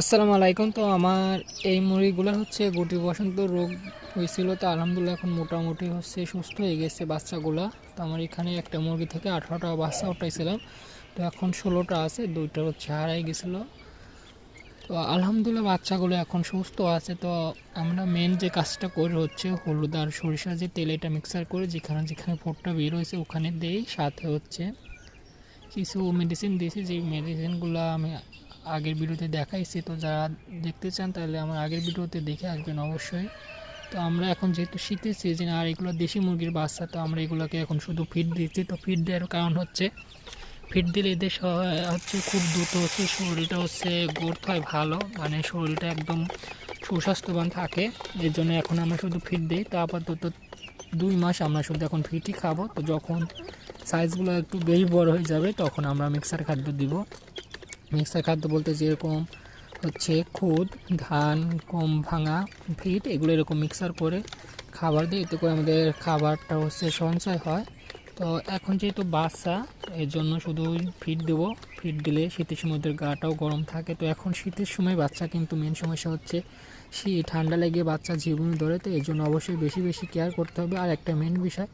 আসসালামু আলাইকুম। তো আমার এই মুরগিগুলো হচ্ছে গুটি বসন্ত রোগ হয়েছিল, তো আলহামদুলিল্লাহ এখন মোটামুটি হচ্ছে সুস্থ হয়ে গেছে বাচ্চাগুলো। তো আমার এখানে একটা মুরগি থেকে আঠারোটা বাচ্চা উঠাইছিলাম। তো এখন ষোলোটা আছে, দুইটা হচ্ছে হারাই গেছিল। তো আলহামদুলিল্লাহ বাচ্চাগুলো এখন সুস্থ আছে। তো আমরা মেন যে কাজটা করি হচ্ছে হলুদ আর সরিষা যে তেল এটা মিক্সার করে যেখানে যেখানে ফোটটা বের হয়েছে ওখানে দেই। সাথে হচ্ছে কিছু মেডিসিন দিয়েছি, যে মেডিসিনগুলো আমি আগের ভিডিওতে দেখাইছি তো যারা দেখতে চান তাহলে আমার আগের ভিডিওতে দেখে আসবেন অবশ্যই। তো আমরা এখন যেহেতু শীতের সিজন আর এগুলো দেশি মুরগির বাচ্চা, তো আমরা এগুলোকে এখন শুধু ফিড দিচ্ছি। তো ফিড দেওয়ার কারণ হচ্ছে ফিড দিলে এদের হচ্ছে খুব দ্রুত হচ্ছে শরীরটা হচ্ছে গ্রোথ হয় ভালো মানে শরীরটা একদম সুস্বাস্থ্যবান থাকে। এর জন্য এখন আমরা শুধু ফিড দিই। তো আপাতত দুই মাস আমরা শুধু এখন ফিটই খাব। তো যখন সাইজগুলো একটু বেশি বড় হয়ে যাবে, তখন আমরা মিক্সার খাদ্য দিব। মিক্সার খাদ্য বলতে যেরকম হচ্ছে খুদ, ধান কম ভাঙা ফিট এগুলো এরকম মিক্সার করে খাবার দিই এতে করে আমাদের খাবারটা হচ্ছে সঞ্চয় হয়। তো এখন যেহেতু বাচ্চা এর জন্য শুধু ফিট দেবো। ফিট দিলে শীতের সময় ওদের গাটাও গরম থাকে। তো এখন শীতের সময় বাচ্চা কিন্তু মেন সমস্যা হচ্ছে শীত ঠান্ডা লেগে বাচ্চা জীবন ধরে। তো এর জন্য অবশ্যই বেশি বেশি কেয়ার করতে হবে। আর একটা মেন বিষয়,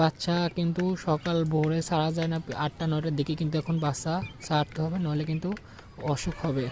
বাচ্চা কিন্তু সকাল ভোরে সারা যায় না। আটটা, নয়টার দিকে কিন্তু এখন বাচ্চা ছাড়তে হবে। নইলে কিন্তু অসুখ হবে।